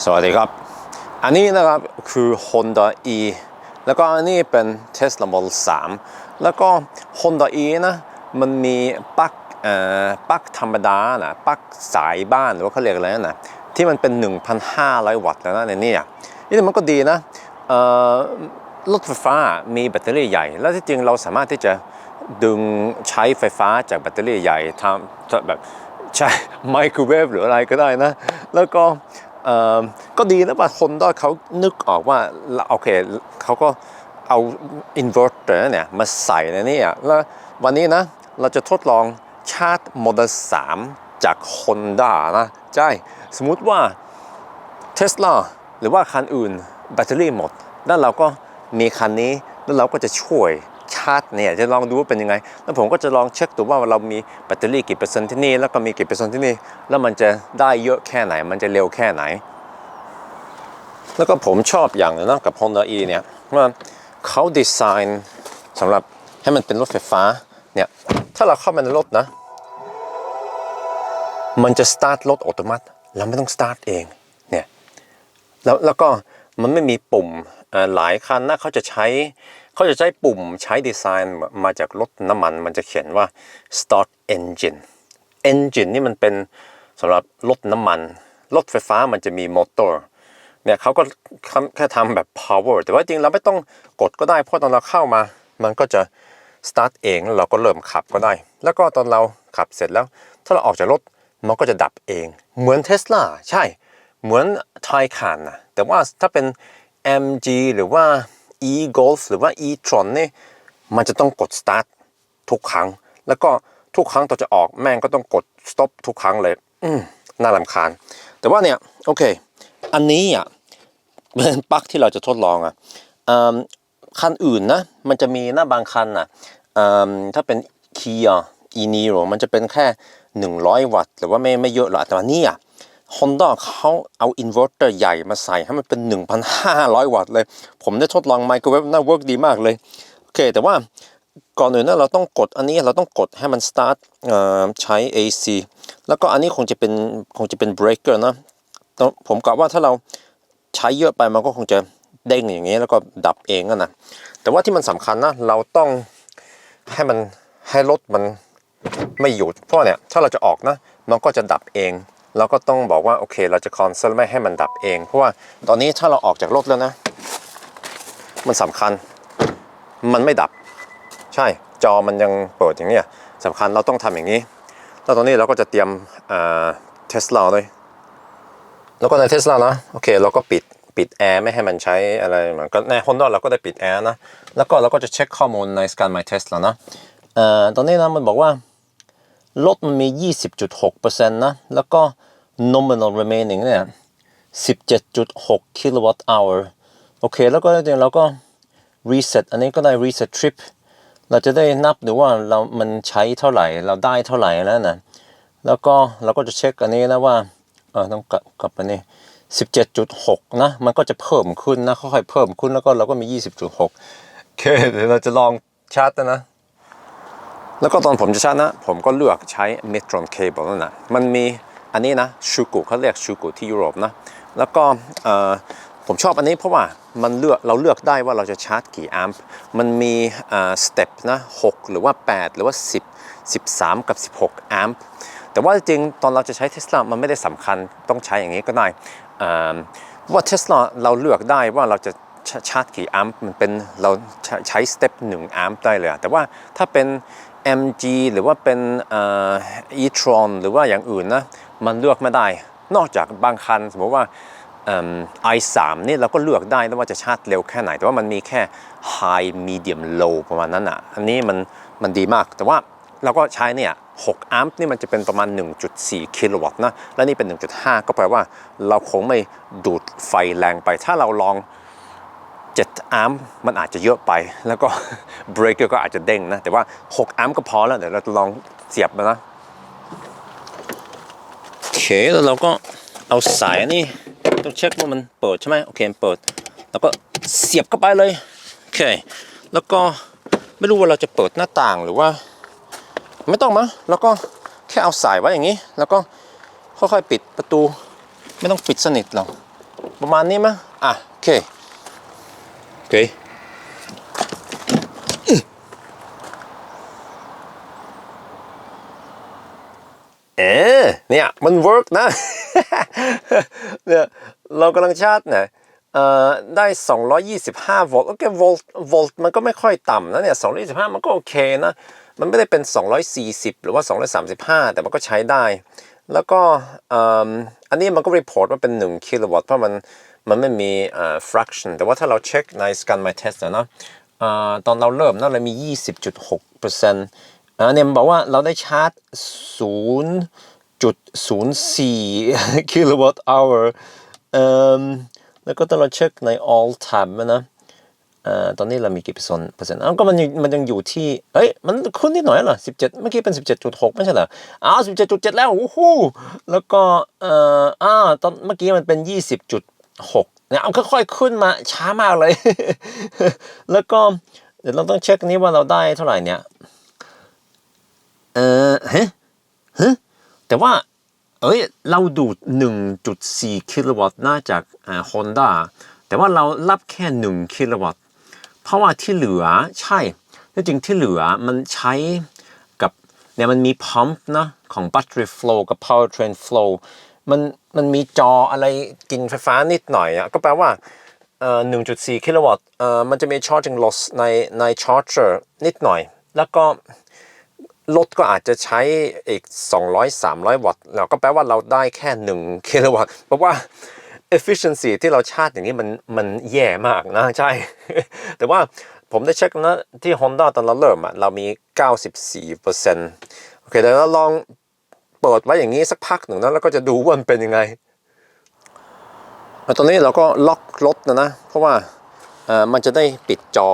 สวัสดีครับ อันนี้นะครับคือ Honda E แล้วก็อันนี้เป็น Tesla Model 3 แล้วก็ Honda E นะมันมีปลั๊กเอ่อปลั๊กธรรมดานะปลั๊กสายบ้านหรือว่าเขาเรียกอะไรนะที่มันเป็น 1,500 วัตต์แล้วนะในนี้อ่นี่มันก็ดีนะรถไฟฟ้ามีแบตเตอรี่ใหญ่ แล้วที่จริงเราสามารถที่จะดึงใช้ไฟฟ้าจากแบตเตอรี่ใหญ่ทำแบบใช่ไมโครเวฟหรืออะไรก็ได้นะ แล้วก็ ก็ดีนะว่าคนด้เขานึกออกว่าโอเคเขาก็เอาอินเวอร์เตอร์เนี่ยมาใส่ในนี้อ่แล้ววันนี้นะเราจะทดลองชาร์จโมเดล3จาก Honda นะใช่สมมุติว่าเทสลาหรือว่าคันอื่นแบตเตอรี่หมด แล้วเราก็มีคันนี้แล้วเราก็จะช่วยาร์จเนี่ยจะลองดูว่าเป็นยังไง แล้วผมก็จะลองเช็คดูว่าเรามีแบตเตอรี่กี่เปอร์เซ็นต์ที่นี่แล้วก็มีกี่เปอร์เซ็นต์ที่นี่ แล้วมันจะได้เยอะแค่ไหน มันจะเร็วแค่ไหน แล้วก็ผมชอบอย่างหนึงนะกับ Honda E เนี่ยว่าเขาดีไซน์สำหรับให้มันเป็นรถไฟฟ้าเนี่ยถ้าเราเข้ามาในรถนะ มันจะสตาร์ทรถอัตโนมัติเราไม่ต้องสตาร์ทเองเนี่ยแล้วแล้วก็ มันไม่มีปุ่มหลายคันนะเขาจะใช้เขาจะใช้ปุ่มใช้ดีไซน์มาจากรถน้ำมัน มันจะเขียนว่า start engine engine นี่มันเป็นสำหรับรถน้ำมัน รถไฟฟ้ามันจะมีมอเตอร์เนี่ยเขาก็แค่ทำแบบ power แต่ว่าจริงเราไม่ต้องกดก็ได้ เพราะตอนเราเข้ามา มันก็จะ start เองแล้วเราก็เริ่มขับก็ได้ แล้วก็ตอนเราขับเสร็จแล้ว ถ้าเราออกจากรถมันก็จะดับเอง เหมือนเทสลาใช่ เหมือนไทคานนะแต่ว่าถ้าเป็น MG หรือว่า e-Golf หรือว่า e-tron นี่มันจะต้องกด start ทุกครั้ง แล้วก็ทุกครั้งต่อจะออกแม่งก็ต้องกด stop ทุกครั้งเลย อืมน่าลำคาญ แต่ว่าเนี่ย โอเค อันนี้อะเป็นปลั๊กที่เราจะทดลองอะอคันอื่นนะ มันจะมีหนะบางคันอะเอิ่มถ้าเป็น Kia e Niro มันจะเป็นแค่ 100 วัตต์หรือว่าไม่ไม่เยอะหรอกแต่ว่านี่อะ Honda เขาเอาอินเวอร์เตอร์ใหญ่มาใส่ให้มันเป็น 1,500 วัตต์เลย ผมได้ทดลองไมโครเวฟน่าเวิร์กดีมากเลย โอเค แต่ว่าก่อนอื่นนะเราต้องกดอันนี้เราต้องกดให้มัน start เอ่อใช้ AC แล้วก็อันนี้คงจะเป็นคงจะเป็น breaker นะ ผมกะว่าถ้าเราใช้เยอะไปมันก็คงจะเด้งอย่างนี้แล้วก็ดับเองนะ แต่ว่าที่มันสำคัญนะเราต้องให้มันให้รถมันไม่หยุดเพราะเนี่ยถ้าเราจะออกนะมันก็จะดับเอง เราก็ต้องบอกว่าโอเค เราจะคอนเซิลไม่ให้มันดับเอง เพราะว่าตอนนี้ถ้าเราออกจากรถแล้วนะ มันสำคัญมันไม่ดับ ใช่จอมันยังเปิดอย่างเนี้ยสำคัญเราต้องทำอย่างนี้ แล้วตอนนี้เราก็จะเตรียมเทสลาเลยแล้วก็ในเทสลานะโอเคเราก็ปิดปิดแอร์ไม่ให้มันใช้อะไรเหมือนก็ใน Honda เราก็ได้ปิดแอร์นะ แล้วก็เราก็จะเช็คข้อมูลใน Scan My Tesla นะเอ่อตอนนี้นะมันบอกว่า รถมันมี 20.6%นะ แล้วก็ nominal remaining เนี่ย 17.6 kilowatt hour โอเค แล้วก็เดี๋ยวเราก็ reset อันนี้ก็ได้ reset trip เราจะได้นับดูว่าเรา มันใช้เท่าไหร่ เราได้เท่าไหร่แล้วนะ แล้วก็เราก็จะเช็คอันนี้นะว่า เออต้องกลับกลับไปนี่17.6 นะ มันก็จะเพิ่มขึ้นนะ ค่อยๆเพิ่มขึ้น แล้วก็เราก็มี 20.6 โอเค เดี๋ยวเราจะลองชาร์จนะ แล้วก็ตอนผมจะชาร์จนะ ผมก็เลือกใช้ Metron Cable นั่นนะมันมีอันนี้นะชูกุเขาเรียกชูกุที่ยุโรปนะ แล้วก็ผมชอบอันนี้เพราะว่ามันเลือกเราเลือกได้ว่าเราจะชาร์จกี่แอมป์มันมีสเต็ปนะ6หรือว่า 8 หรือว่า 10 13 กับ 16 แอมป์แต่ว่าจริงๆตอนเราจะใช้เทสลามันไม่ได้สำคัญต้องใช้อย่างนี้ก็ได้เอ่อว่าเทสลาเราเลือกได้ว่าเราจะชาร์จกี่แอมป์มันเป็นเราใช้สเต็ป1แอมป์ได้เลย แต่ว่าถ้าเป็น MG หรือว่าเป็นอ่อ e-tron หรือว่าอย่างอื่นนะมันเลือกไม่ได้ นอกจากบางคันสมมติว่าเอิ่ม i3 นี่เราก็เลือกได้แล้วว่าจะชาร์จเร็วแค่ไหน แต่ว่ามันมีแค่ high medium low ประมาณนั้นอะอันนี้มันมันดีมากแต่ว่าเราก็ใช้เนี่ย6แอมป์นี่มันจะเป็นประมาณ 1.4 กิโลวัตต์นะ และนี่เป็น 1.5 ก็แปลว่าเราคงไม่ดูดไฟแรงไป ถ้าเราลอง 7แอมป์มันอาจจะเยอะไป แล้วก็เบรกเกอร์ก็อาจจะเด้งนะ แต่ว่า6แอมป์ก็พอแล้ว เดี๋ยวเราจะลองเสียบมานะ โอเค แล้วเราก็เอาสายนี่ ต้องเช็คว่ามันเปิดใช่ไหมโอเคเปิด แล้วก็เสียบเข้าไปเลย โอเค แล้วก็ไม่รู้ว่าเราจะเปิดหน้าต่างหรือว่า ไม่ต้องมั้งแล้วก็แค่เอาสายไว้อย่างนี้ แล้วก็ค่อยๆปิดประตู ไม่ต้องปิดสนิทหรอกประมาณนี้มั้งอะโอเค โอเคเออเนี่ยมันเวิร์กนะเนี่ยเรากำลังชาร์จเนี่ยเอ่อได้ 225 โวลต์โอเคโวลต์โวลต์มันก็ไม่ค่อยต่ำนะเนี่ย225 มันก็โอเคนะ มันไม่ได้เป็น 240 หรือว่า 235 แต่มันก็ใช้ได้ แล้วก็เอ่ออันนี้มันก็รีพอร์ตว่าเป็น 1 กิโลวัตต์เพราะมัน มันไม่มีเอ่อ fraction แต่ว่าถ้าเราเช็คใน scan my test นะเอ่อตอนเราเริ่มนะเรามี 20.6%อ่าเนี่ยมันบอกว่าเราได้ชาร์จ 0.04กิโลวัตต์ hour เอ่อแล้วก็ตอนเราเช็คใน all tab นะเอ่อตอนนี้เรามีกี่เปอร์เซ็นต์เปอร์เซ็นต์อ้าวก็มันยังมันยังอยู่ที่ เอ้ย มันขึ้นนิดหน่อยเหรอ17เมื่อกี้เป็น17.6ไม่ใช่เหรอ อ้าว17.7แล้ว โอ้โห แล้วก็ เอ่ออ่าตอนเมื่อกี้มันเป็น20จุด 20.6เนี่ยเอาค่อยๆขึ้นมาช้ามากเลย แล้วก็เดี๋ยวเราต้องเช็คนี้ว่าเราได้เท่าไหร่เนี่ย เออฮะฮะแต่ว่า เอ้ย เราดูด 1.4 กิโลวัตต์น่าจากฮอนด้าแต่ว่าเรารับแค่ 1 กิโลวัตต์ เพราะว่าที่เหลือใช่ที่จริงที่เหลือมันใช้กับเนี่ยมันมีพัมป์นะของ battery flow กับ power train flow มันมันมีจออะไรกินไฟฟ้านิดหน่อยอะก็แปลว่าเอ่อ1.4 กิโลวัตต์เอ่อมันจะมี charging loss ในใน charger นิดหน่อย แล้วก็รถก็อาจจะใช้อีก 200 300 วัตต์แล้วก็แปลว่าเราได้แค่ 1 กิโลวัตต์เพราะว่า efficiency ที่เราชาร์จอย่างนี้มันมันแย่มากนะใช่ แต่ว่าผมได้เช็คนะที่ Honda ตอนเราเริ่มอะเรามี 94%โอเคเดี๋ยวเราลอง เปิดไว้อย่างนี้สักพักหนึ่งนะแล้วก็จะดูว่ามันเป็นยังไงตอนนี้เราก็ล็อกรถนะนะ เพราะว่ามันจะได้ปิดจอ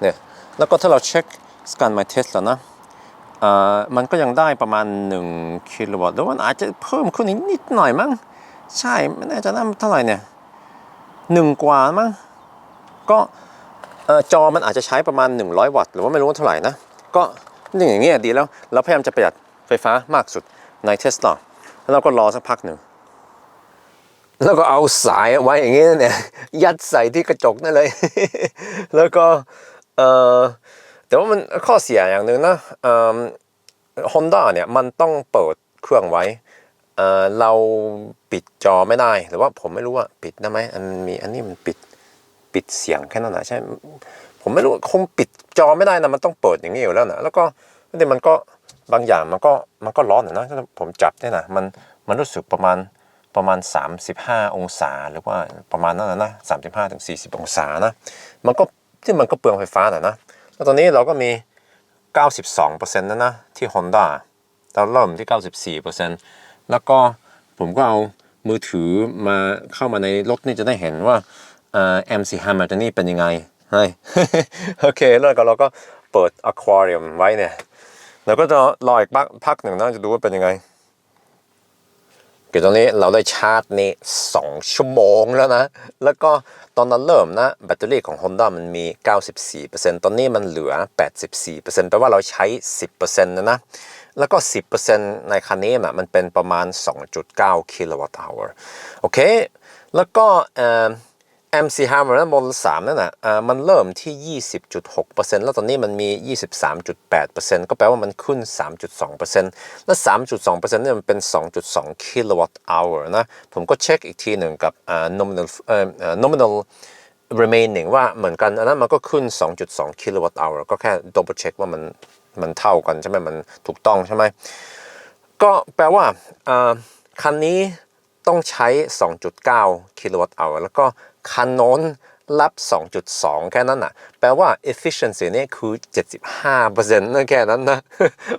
เนี่ยแล้วก็ถ้าเราเช็ค scan my test แล้วนะมันก็ยังได้ประมาณ 1กิโลวัตต์แล้วมันอาจจะเพิ่มขึ้นอีกนิดหน่อยมั้งใช่ไม่แน่ใจนะเท่าไหร่เนี่ยหนึ่งกว่ามั้งก็จอมันอาจจะใช้ประมาณ 100 วัตต์หรือว่าไม่รู้ว่าเท่าไหร่นะ ก็นี่อย่างเงี้ยดีแล้ว เราพยายามจะประหยัดไฟฟ้ามากสุด ในเทสลาแล้วเราก็รอสักพักหนึ่ง แล้วก็เอาสายไว้อย่างนี้เนี่ยยัดใส่ที่กระจกนั่นเลย แล้วก็เออแต่ว่ามันข้อเสียอย่างหนึ่งนะฮอนด้าเนี่ยมันต้องเปิดเครื่องไว้เเราปิดจอไม่ได้ หรือว่าผมไม่รู้ว่าปิดได้ไหมอันมีอันนี้มันปิดปิดเสียงแค่นั้นนะใช่ ผมไม่รู้คงปิดจอไม่ได้นะมันต้องเปิดอย่างนี้อยู่แล้วนะแล้วก็แต่มันก็ บางอย่างมันก็มันก็ร้อนนะถ้าผมจับได้นะมันมันรู้สึกประมาณประมาณ 35 องศา หรือว่าประมาณนั้นนะนะ35ถึง40องศานะมันก็ที่มันก็เปลืองไฟฟ้าหน่อยนะแล้วตอนนี้เราก็มี 92%แล้วนะที่ Honda เราเริ่มที่ 94%แล้วก็ผมก็เอามือถือมาเข้ามาในรถนี่จะได้เห็นว่าเอ่อ MC Hammer ตัวนี้เป็นยังไงใช่โอเคแล้วก็เราก็เปิด Aquarium ไว้เนี่ย แล้วก็จะรออีกพักพักหนึ่งนะจะดูว่าเป็นยังไงคือตอนนี้เราได้ชาร์จนี่2ชั่วโมงแล้วนะ แล้วก็ตอนนั้นเริ่มนะ แบตเตอรี่ของ Honda มันมี 94%ตอนนี้มันเหลือ 84%แปลว่าเราใช้ 10%นะนะ แล้วก็ 10%ในคันนี้อะมันเป็นประมาณ 2.9 กิโลวัตต์ hour โอเค แล้วก็เอ่อ MC Hammer นโมเดล3นั่นนะเอ่อมันเริ่มที่ 20.6%แล้วตอนนี้มันมี 23.8%ก็แปลว่ามันขึ้น 3.2%แล้ว3.2%เนี่ยมันเป็น 2.2 กิโลวัตต์ hour นะ ผมก็เช็คอีกทีหนึ่งกับ nominal nominal remaining ว่าเหมือนกัน อันนั้นมันก็ขึ้น 2.2 กิโลวัตต์ hour ก็แค่ double check ว่ามันมันเท่ากันใช่ไหมมันถูกต้องใช่ไหมก็แปลว่าคันนี้ต้องใช้ 2.9 กิโลวัตต์ hour แล้วก็ คันโน้นรับ 2.2 แค่นั้นน่ะ แปลว่า efficiency เนี่ยคือ 75%นะแค่นั้นนะ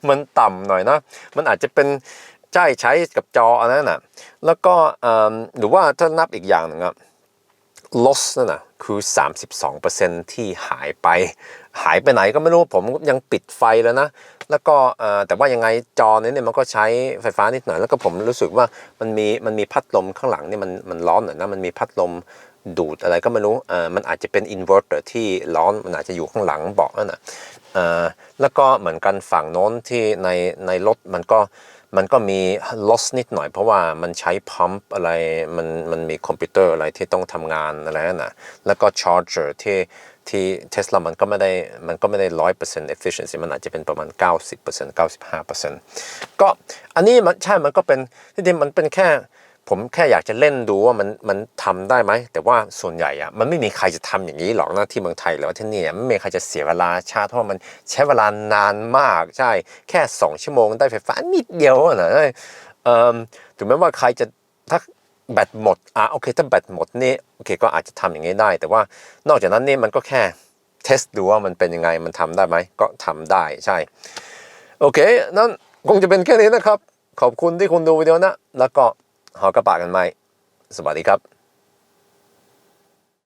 มันต่ำหน่อยนะ มันอาจจะเป็นใช่ใช้กับจออันนั้นน่ะ แล้วก็หรือว่าถ้านับอีกอย่างหนึ่งอะ loss นั่นนะคือ 32%ที่หายไป หายไปไหนก็ไม่รู้ผมยังปิดไฟแล้วนะ แล้วก็แต่ว่ายังไงจอนี้เนี่ยมันก็ใช้ไฟฟ้านิดหน่อย แล้วก็ผมรู้สึกว่ามันมีมันมีพัดลมข้างหลังนี่มันมันร้อนหน่อยนะ มันมีพัดลม ดูดอะไรก็ไม่รู้อ่อมันอาจจะเป็นอินเวอร์เตอร์ที่ร้อนมันอาจจะอยู่ข้างหลังเบาะนั่นนะอ่อแล้วก็เหมือนกันฝั่งโน้นที่ในในรถมันก็มันก็มี loss นิดหน่อยเพราะว่ามันใช้พัมป์อะไรมันมันมีคอมพิวเตอร์อะไรที่ต้องทำงานอะไรนั่นนะแล้วก็ charger ที่ที่ Tesla มันก็ไม่ได้มันก็ไม่ได้ร้อยเปอร์เซ็นต์ efficiency มันอาจจะเป็นประมาณ 90% 95%ก็อันนี้มันใช่มันก็เป็นที่จริงมันเป็นแค่ ผมแค่อยากจะเล่นดูว่ามันมันทำได้ไหม แต่ว่าส่วนใหญ่อะมันไม่มีใครจะทำอย่างนี้หรอกนะที่เมืองไทยหรือว่าที่นี่ไม่มีใครจะเสียเวลาชาร์จเพราะว่ามันใช้เวลานานมากใช่แค่ 2 ชั่วโมงได้ไฟฟ้านิดเดียวนะถึงแม้ว่าใครจะถ้าแบตหมดอะโอเคถ้าแบตหมดนี่โอเคก็อาจจะทำอย่างนี้ได้ แต่ว่านอกจากนั้นนี่มันก็แค่เทสดูว่ามันเป็นยังไงมันทำได้ไหมก็ทำได้ใช่ โอเค นั่นคงจะเป็นแค่นี้นะครับ ขอบคุณที่คุณดูวิดีโอนะแล้วก็ หอกระปากันไหมสวัสดีครับ